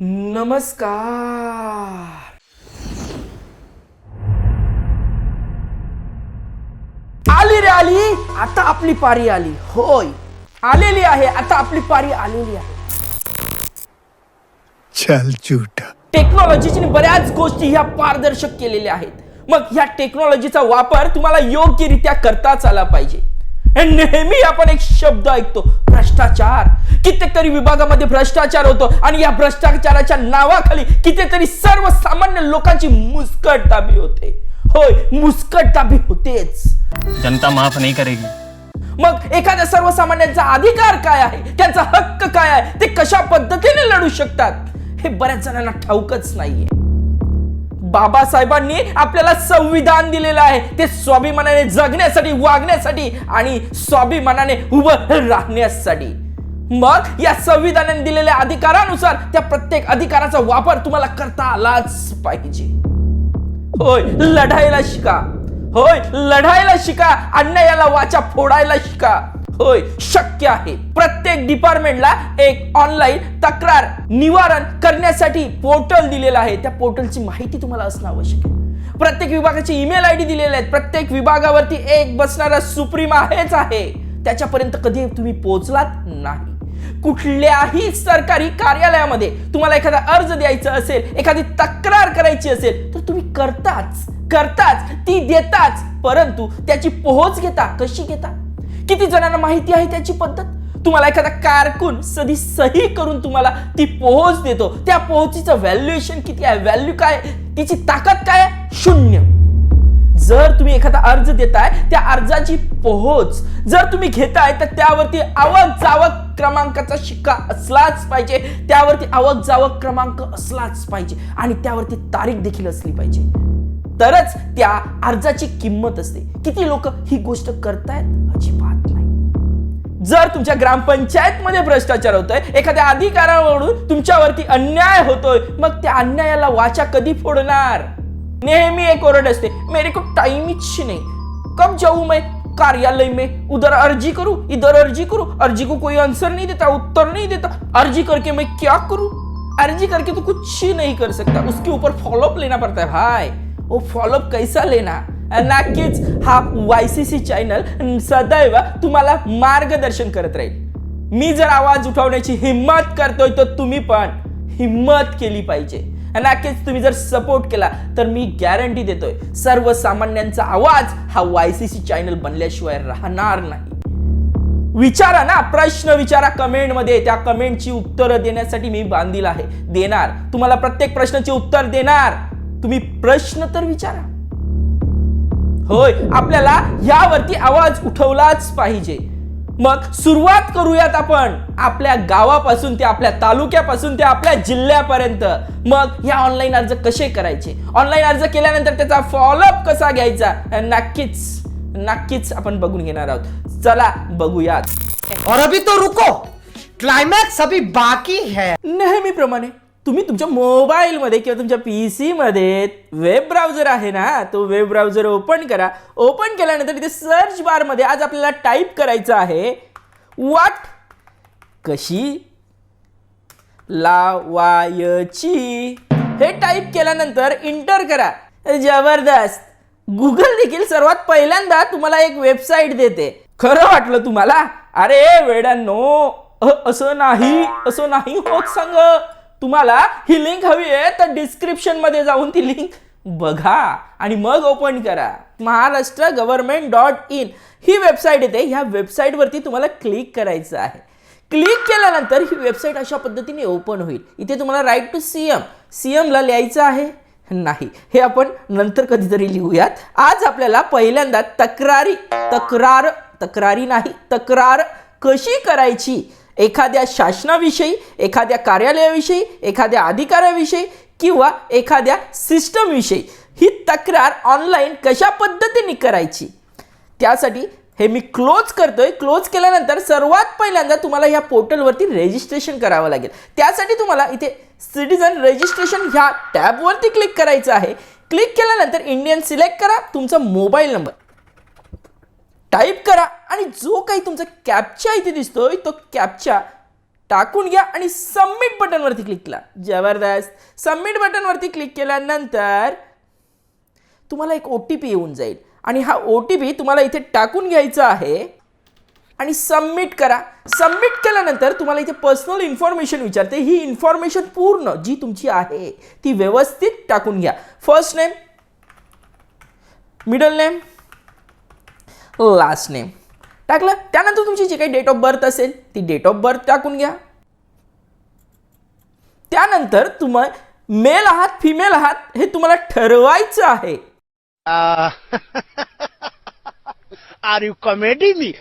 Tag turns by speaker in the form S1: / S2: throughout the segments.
S1: नमस्कार. आली रे आली आता आपली पारी आली. होय. आलेली आहे आता आपली पारी आलेली आहे.
S2: चल झूठा.
S1: टेक्नॉलॉजीची बऱ्याच गोष्टी ह्या पारदर्शक केलेल्या आहेत. मग ह्या टेक्नॉलॉजीचा वापर तुम्हाला योग्यरित्या करताच आला पाहिजे. नेहमी आपण एक शब्द ऐकतो भ्रष्टाचार. कित्येक तरी विभागामध्ये भ्रष्टाचार होतो आणि या भ्रष्टाचाराच्या नावाखाली कितीतरी सर्वसामान्य लोकांची मुस्कटदाबी होते. होय मुस्कटदाबी होतेच.
S3: जनता माफ नहीं करेगी.
S1: मग एखाद्या सर्वसामान्यांचा अधिकार काय आहे? त्यांचा हक्क काय आहे? ते कशा पद्धतीने लढू शकतात? हे बऱ्याच जणांना ठाऊकच नाहीये. बाबासाहेबांनी आपल्याला संविधान दिलेलं आहे. ते स्वाभिमानाने जगण्यासाठी वागण्यासाठी आणि स्वाभिमानाने उभं राहण्यासाठी. मग या संविधानाने दिलेल्या अधिकारानुसार त्या प्रत्येक अधिकाराचा वापर तुम्हाला करता आलाच पाहिजे. होय लढायला शिका. होय लढायला शिका अन्यायाला वाचा फोडायला शिका. होय शक्य आहे. प्रत्येक डिपार्टमेंटला एक ऑनलाईन तक्रार निवारण करण्यासाठी पोर्टल दिलेलं आहे. त्या पोर्टलची माहिती तुम्हाला असणं आवश्यक आहे. प्रत्येक विभागाचे ईमेल आय डी दिलेले आहेत. प्रत्येक विभागावरती एक बसणारा सुप्रीम आहेच आहे. त्याच्यापर्यंत कधी तुम्ही पोहोचलात नाही. कुठल्याही सरकारी कार्यालयामध्ये तुम्हाला एखादा अर्ज द्यायचा असेल एखादी तक्रार करायची असेल तर तुम्ही करताच करताच ती देताच. परंतु त्याची पोहोच घेता कशी घेता? किती जणांना माहिती आहे त्याची पद्धत? तुम्हाला एखादा कारकून सधी सही करून तुम्हाला ती पोहोच देतो. त्या पोहोचीचं व्हॅल्युएशन किती आहे? व्हॅल्यू काय तिची ताकद काय शून्य. जर तुम्ही एखादा अर्ज देताय त्या अर्जाची पोहोच. जर तुम्ही घेताय तर त्यावरती आवक जावक क्रमांकाचा शिक्का असलाच पाहिजे. त्यावरती आवक जावक क्रमांक असलाच पाहिजे. आणि त्यावरती तारीख देखील असली पाहिजे. तरच त्या अर्जाची किंमत असते. किती लोक ही गोष्ट करतायत? अजिबात. जर तुमच्या ग्रामपंचायत मध्ये भ्रष्टाचार होतोय एखाद्या अधिकारावरून तुमच्यावरती अन्याय होतोय मग त्या अन्यायाला वाचा कधी फोडणार? नेहमी एक ओरड असते मेरे को टाइम ही नहीं. कब जाऊ मैं? कार्यालय में. उधर अर्जी करूं इधर अर्जी करूं. अर्जी को कोई आंसर नहीं देता उत्तर नहीं देता. अर्जी करके मैं क्या करूं? अर्जी करके तो कुछ ही नहीं कर सकता. उसके ऊपर फॉलोअप लेना पड़ता है भाई. वो फॉलोअप कैसा लेना? नक्कीच हा वाय सी सी चॅनल सदैव तुम्हाला मार्गदर्शन करत राहील. मी जर आवाज उठवण्याची हिंमत करतोय तर तुम्ही पण हिंमत केली पाहिजे. नक्कीच तुम्ही जर सपोर्ट केला तर मी गॅरंटी देतोय सर्वसामान्यांचा आवाज हा वाय सी सी चॅनल बनल्याशिवाय राहणार नाही. विचारा ना प्रश्न विचारा कमेंटमध्ये. त्या कमेंटची उत्तरं देण्यासाठी मी बांधील आहे. देणार. तुम्हाला प्रत्येक प्रश्नाची उत्तर देणार. तुम्ही प्रश्न तर विचारा. होय आपल्याला यावरती आवाज उठवलाच पाहिजे. मग सुरुवात करूयात आपण. आपल्या गावापासून ते आपल्या तालुक्यापासून ते आपल्या जिल्ह्यापर्यंत. मग या ऑनलाईन अर्ज कसे करायचे? ऑनलाईन अर्ज केल्यानंतर त्याचा फॉलोअप कसा घ्यायचा? नक्कीच नक्कीच आपण बघून घेणार आहोत. चला बघूयात.
S4: और अभी तो रुको. क्लाइमैक्स अभी बाकी है.
S1: नेहमीप्रमाणे. तुम्ही तुमच्या मोबाईलमध्ये किंवा तुमच्या पी सीमध्ये वेब ब्राउझर आहे ना तो वेब ब्राउझर ओपन करा. ओपन केल्यानंतर तिथे सर्च बारमध्ये आज आपल्याला टाईप करायचं आहे वाट कशी? लावायची. हे टाईप केल्यानंतर इंटर करा. जबरदस्त. गुगल देखील सर्वात पहिल्यांदा तुम्हाला एक वेबसाईट देते. खरं वाटलं तुम्हाला? अरे वेडांनो नो असं नाही असं नाही होत सांग. तुम्हाला ही लिंक हवी आहे तर डिस्क्रिप्शनमध्ये जाऊन ती लिंक बघा आणि मग ओपन करा. महाराष्ट्र गव्हर्नमेंट डॉट इन ही वेबसाईट येते ह्या वेबसाईटवरती तुम्हाला क्लिक करायचं आहे. क्लिक केल्यानंतर ही वेबसाईट अशा पद्धतीने ओपन होईल. इथे तुम्हाला write to C M C एमला लिहायचं आहे? नाही. हे आपण नंतर कधीतरी लिहूयात. आज आपल्याला पहिल्यांदा तक्रारी तक्रार तक्रारी नाही तक्रार कशी करायची? एखाद्या शासनाविषयी एखाद्या कार्यालयाविषयी एखाद्या अधिकाऱ्याविषयी किंवा एखाद्या सिस्टमविषयी ही तक्रार ऑनलाईन कशा पद्धतीने करायची? त्यासाठी हे मी क्लोज करतोय. क्लोज केल्यानंतर सर्वात पहिल्यांदा तुम्हाला ह्या पोर्टलवरती रेजिस्ट्रेशन करावं लागेल. त्यासाठी तुम्हाला इथे सिटीजन रजिस्ट्रेशन ह्या टॅबवरती क्लिक करायचं आहे. क्लिक केल्यानंतर इंडियन सिलेक्ट करा. तुमचा मोबाईल नंबर टाईप करा आणि जो काही तुमचा कॅपचा इथे दिसतोय तो कॅपचा टाकून घ्या आणि सबमिट बटनवरती क्लिक केला. जबरदस्त. सबमिट बटनवरती क्लिक केल्यानंतर तुम्हाला एक ओ टी पी येऊन जाईल. आणि हा ओ टी पी तुम्हाला इथे टाकून घ्यायचा आहे आणि सबमिट करा. सबमिट केल्यानंतर तुम्हाला इथे पर्सनल इन्फॉर्मेशन विचारते. ही इन्फॉर्मेशन पूर्ण जी तुमची आहे ती व्यवस्थित टाकून घ्या. First name middle name last name टाकलं? त्यानंतर तुमची जी काही डेट ऑफ बर्थ असेल ती डेट ऑफ बर्थ टाकून घ्या. त्यानंतर तुम्हाला मेल आहात फिमेल आहात हे तुम्हाला ठरवायचं आहे.
S2: Are you comedy me?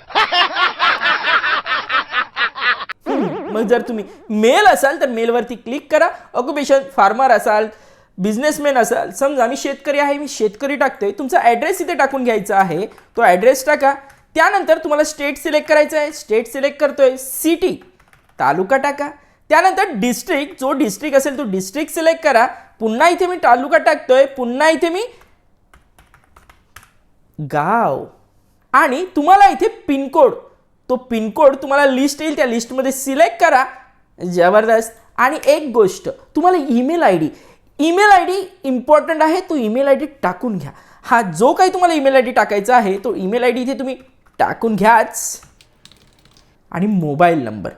S1: मग जर तुम्ही मेल असाल तर मेलवरती क्लिक करा. ऑक्युपेशन फार्मर असाल बिझनेसमॅन असाल समजा मी शेतकरी आहे मी शेतकरी टाकतोय तुमचा ॲड्रेस इथे टाकून घ्यायचा आहे तो ॲड्रेस टाका. त्यानंतर तुम्हाला स्टेट सिलेक्ट करायचं आहे. स्टेट सिलेक्ट करतोय सिटी तालुका टाका. त्यानंतर डिस्ट्रिक्ट जो डिस्ट्रिक्ट असेल तो डिस्ट्रिक्ट सिलेक्ट करा. पुन्हा इथे मी तालुका टाकतोय पुन्हा इथे मी गाव. आणि तुम्हाला इथे पिनकोड तो पिनकोड तुम्हाला लिस्ट येईल त्या लिस्टमध्ये सिलेक्ट करा. जबरदस्त. आणि एक गोष्ट तुम्हाला email I D email I D important आहे तो ईमेल आय डी टाकून घ्या. हा जो काही तुम्हाला ईमेल आय डी टाकायचा आहे तो ईमेल आय डी इथे तुम्ही टाकून घ्याच. आणि मोबाईल नंबर.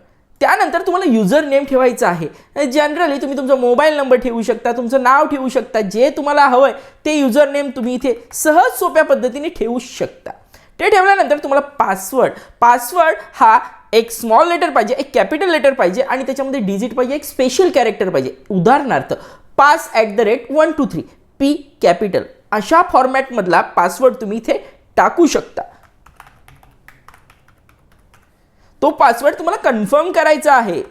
S1: त्यानंतर तुम्हाला युजर नेम ठेवायचं आहे. जनरली तुम्ही तुमचा मोबाईल नंबर ठेवू शकता तुमचं नाव ठेवू शकता जे तुम्हाला हवं आहे ते युजर नेम तुम्ही इथे सहज सोप्या पद्धतीने ठेवू शकता. ते ठेवल्यानंतर तुम्हाला पासवर्ड पासवर्ड हा एक स्मॉल लेटर पाहिजे एक कॅपिटल लेटर पाहिजे आणि त्याच्यामध्ये डिजिट पाहिजे एक स्पेशल कॅरेक्टर पाहिजे. उदाहरणार्थ pass at the rate one two three P capital अशा फॉर्मॅटमधला पासवर्ड तुम्ही इथे टाकू शकता. तो पासवर्ड तुम्हाला कन्फर्म करायचा आहे.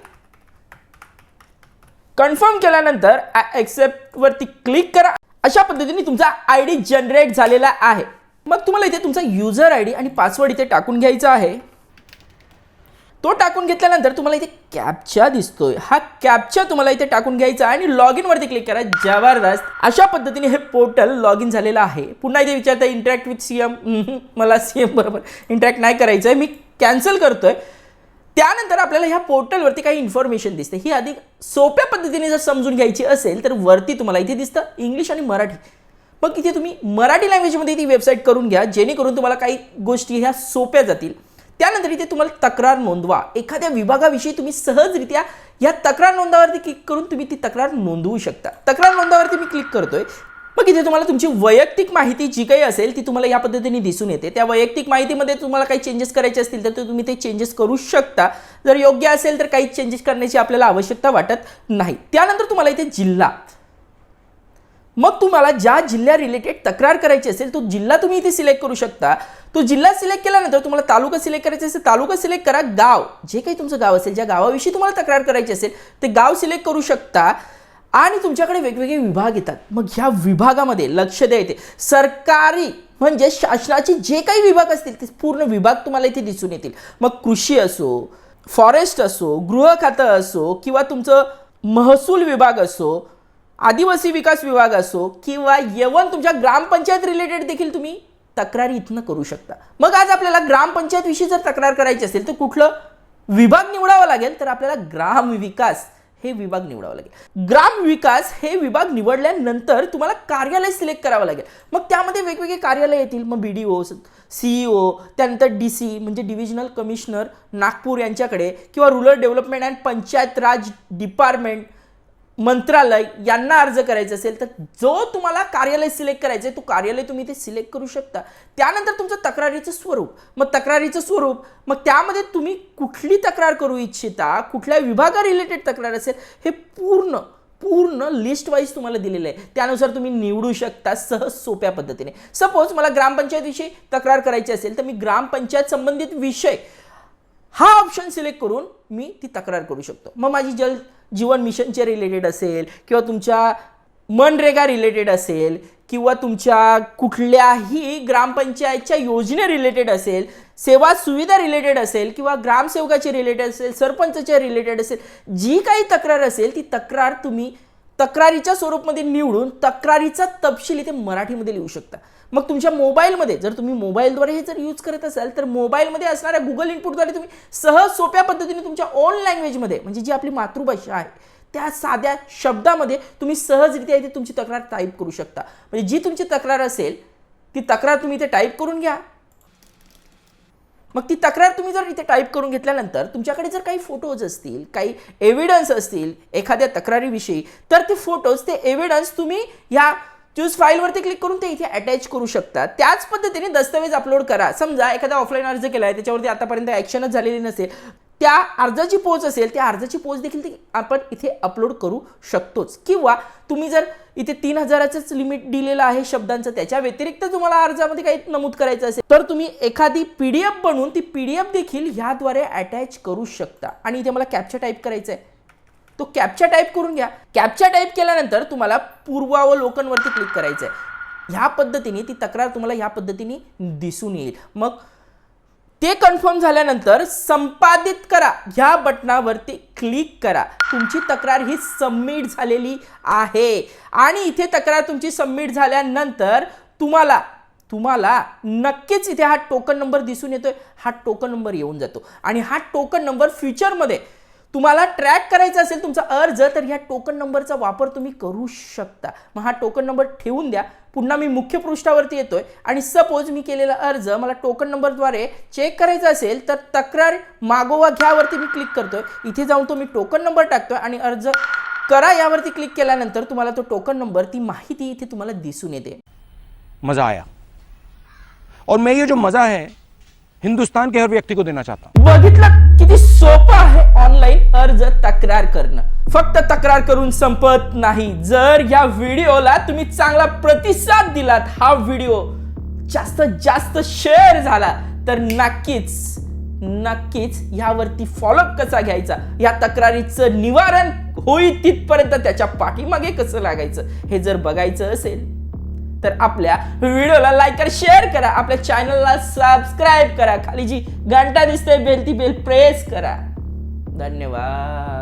S1: कन्फर्म केल्यानंतर एक्सेप्टवरती क्लिक करा. अशा पद्धतीने तुमचा आय डी जनरेट झालेला आहे. मग तुम्हाला इथे तुमचा युजर आय डी आणि पासवर्ड इथे टाकून घ्यायचा आहे. तो टाकून घेतल्यानंतर तुम्हाला इथे कॅपचा दिसतोय. हा कॅपचा तुम्हाला इथे टाकून घ्यायचा आहे आणि लॉग इनवरती क्लिक करा. जबरदस्त. अशा पद्धतीने हे पोर्टल लॉग इन झालेलं आहे. पुन्हा इथे विचारता इंटरॅक्ट विथ सी एम मला सी एम बरोबर इंटरॅक्ट नाही करायचं आहे मी कॅन्सल करतोय. त्यानंतर आपल्याला ह्या पोर्टलवरती काही इन्फॉर्मेशन दिसते. ही अधिक सोप्या पद्धतीने जर समजून घ्यायची असेल तर वरती तुम्हाला इथे दिसतं इंग्लिश आणि मराठी. मग इथे तुम्ही मराठी लँग्वेजमध्ये ती वेबसाईट करून घ्या. जेणेकरून तुम्हाला काही गोष्टी ह्या सोप्या जातील. त्यानंतर इथे तुम्हाला तक्रार नोंदवा. एखाद्या विभागाविषयी तुम्ही सहजरित्या या तक्रार नोंदावरती क्लिक करून तुम्ही ती तक्रार नोंदवू शकता. तक्रार नोंदावरती मी क्लिक करतोय. मग इथे तुम्हाला तुमची वैयक्तिक माहिती जी काही असेल ती तुम्हाला या पद्धतीने दिसून येते. त्या वैयक्तिक माहितीमध्ये तुम्हाला काही चेंजेस करायचे असतील तर ते तुम्ही ते चेंजेस करू शकता. जर योग्य असेल तर काही चेंजेस करण्याची आपल्याला आवश्यकता वाटत नाही. त्यानंतर तुम्हाला इथे जिल्हा. मग तुम्हाला ज्या जिल्ह्या रिलेटेड तक्रार करायची असेल तो जिल्हा तुम्ही इथे सिलेक्ट करू शकता. तो जिल्हा सिलेक्ट केल्यानंतर तुम्हाला तालुका सिलेक्ट करायचा असेल तालुका सिलेक्ट करा गाव. जे काही तुमचं गाव असेल ज्या गावाविषयी तुम्हाला तक्रार करायची असेल ते गाव सिलेक्ट करू शकता. आणि तुमच्याकडे वेगवेगळे विभाग येतात. मग ह्या विभागामध्ये लक्ष द्या येते सरकारी म्हणजे शासनाचे जे काही विभाग असतील ते पूर्ण विभाग तुम्हाला इथे दिसून येतील. मग कृषी असो फॉरेस्ट असो गृह खातं असो किंवा तुमचं महसूल विभाग असो आदिवासी विकास विभाग असो किंवा यवन तुमच्या ग्रामपंचायत रिलेटेड देखील तुम्ही तक्रारी इथनं करू शकता. मग आज आपल्याला ग्रामपंचायतविषयी जर तक्रार करायची असेल तर कुठलं विभाग निवडावा लागेल तर आपल्याला ग्राम विकास हे विभाग निवडावं लागेल. ग्राम विकास हे विभाग निवडल्यानंतर तुम्हाला कार्यालय सिलेक्ट करावं लागेल. मग त्यामध्ये वेगवेगळे कार्यालय येतील. मग बी डी ओ सीईओ त्यानंतर डी सी म्हणजे डिव्हिजनल कमिशनर नागपूर यांच्याकडे किंवा rural development and panchayat Raj department मंत्रालय यांना अर्ज करायचा असेल तर जो तुम्हाला कार्यालय सिलेक्ट करायचं आहे तो कार्यालय तुम्ही ते सिलेक्ट करू शकता. त्यानंतर तुमचं तक्रारीचं स्वरूप. मग तक्रारीचं स्वरूप मग त्यामध्ये तुम्ही कुठली तक्रार करू इच्छिता कुठल्या विभागा रिलेटेड तक्रार असेल हे पूर्ण पूर्ण लिस्ट वाईज तुम्हाला दिलेलं आहे. त्यानुसार तुम्ही निवडू शकता सहज सोप्या पद्धतीने. सपोज मला ग्रामपंचायतविषयी तक्रार करायची असेल तर मी ग्रामपंचायत संबंधित विषय हा ऑप्शन सिलेक्ट करून मी ती तक्रार करू शकतो. मग माझी जल जीवन मिशनचे रिलेटेड असेल किंवा तुमच्या मनरेगा रिलेटेड असेल किंवा तुमच्या कुठल्याही ग्रामपंचायतच्या योजने रिलेटेड असेल सेवा सुविधा रिलेटेड असेल किंवा ग्रामसेवकाची रिलेटेड असेल सरपंचच्या रिलेटेड असेल जी काही तक्रार असेल ती तक्रार तुम्ही तक्रारीच्या स्वरूपमध्ये निवडून तक्रारीचा तपशील इथे मराठीमध्ये लिहू शकता. मग तुमच्या मोबाईलमध्ये जर तुम्ही मोबाईलद्वारे हे जर यूज करत असाल तर मोबाईलमध्ये असणाऱ्या गुगल इनपुटद्वारे तुम्ही सहज सोप्या पद्धतीने तुमच्या ओन लँग्वेजमध्ये म्हणजे जी आपली मातृभाषा आहे त्या साध्या शब्दामध्ये तुम्ही सहजरित्या इथे तुमची तक्रार टाईप करू शकता. म्हणजे जी तुमची तक्रार असेल ती तक्रार तुम्ही इथे टाईप करून घ्या. मग ती तक्रार तुम्ही जर इथे टाईप करून घेतल्यानंतर तुमच्याकडे जर काही फोटोज असतील काही एव्हिडन्स असतील एखाद्या तक्रारीविषयी तर ते फोटोज ते एव्हिडन्स तुम्ही ह्या चूज फाईलवरती क्लिक करून ते इथे अटॅच करू शकता त्याच पद्धतीने दस्तऐवज अपलोड करा. समजा एखादा ऑफलाईन अर्ज केला आहे त्याच्यावरती आतापर्यंत ॲक्शनच झालेली नसेल. त्या अर्जाची पोच असेल त्या अर्जाची पोच देखील ती आपण इथे अपलोड करू शकतोच. किंवा तुम्ही जर इथे तीन हजाराचंच लिमिट दिलेलं आहे शब्दांचं त्याच्या व्यतिरिक्त तुम्हाला अर्जामध्ये काही नमूद करायचं असेल तर तुम्ही एखादी पी डी एफ बनवून ती पी डी एफ देखील ह्याद्वारे अटॅच करू शकता. आणि इथे मला कॅप्चर टाईप करायचं आहे तो कॅप्चा टाईप करून घ्या. कॅप्चा टाईप केल्यानंतर तुम्हाला पूर्वावलोकनवरती क्लिक करायचं आहे ह्या पद्धतीने ती तक्रार तुम्हाला ह्या पद्धतीने दिसून येईल. मग ते कन्फर्म झाल्यानंतर संपादित करा. ह्या बटनावरती क्लिक करा. तुमची तक्रार ही सबमिट झालेली आहे. आणि इथे तक्रार तुमची सबमिट झाल्यानंतर तुम्हाला तुम्हाला नक्कीच इथे हा टोकन नंबर दिसून येतोय. हा टोकन नंबर येऊन जातो. आणि हा टोकन नंबर फ्युचरमध्ये तुम्हाला ट्रॅक करायचा असेल तुमचा अर्ज तर ह्या टोकन नंबरचा वापर तुम्ही करू शकता. मग हा टोकन नंबर ठेवून द्या. पुन्हा मी मुख्य पृष्ठावरती येतोय. आणि सपोज मी केलेला अर्ज मला टोकन नंबरद्वारे चेक करायचा असेल तर तक्रार मागोवा घ्यावरती मी क्लिक करतोय. इथे जाऊन तो मी टोकन नंबर टाकतोय आणि अर्ज करा यावरती क्लिक केल्यानंतर तुम्हाला तो टोकन नंबर ती माहिती इथे तुम्हाला दिसून येते.
S5: मजा आया. और मैं ये जो मजा है हिंदुस्तान के हर व्यक्ति को देना चाहता हूं।
S1: बघितलं किती सोपं आहे ऑनलाईन अर्ज तक्रार करणं. फक्त तक्रार करून संपत नाही. जर या व्हिडिओला तुम्ही चांगला प्रतिसाद दिलात हा व्हिडिओ जास्त जास्त शेअर झाला तर नक्कीच नक्कीच यावरती फॉलोअप कसा घ्यायचा? या तक्रारीचं निवारण होईल तिथपर्यंत त्याच्या पाठीमागे कसं लागायचं? हे जर बघायचं असेल तर आपल्या व्हिडिओला लाईक करा शेअर करा. आपल्या चॅनलला सबस्क्राईब करा. खाली जी घंटा दिसते बेल ती बेल प्रेस करा. धन्यवाद.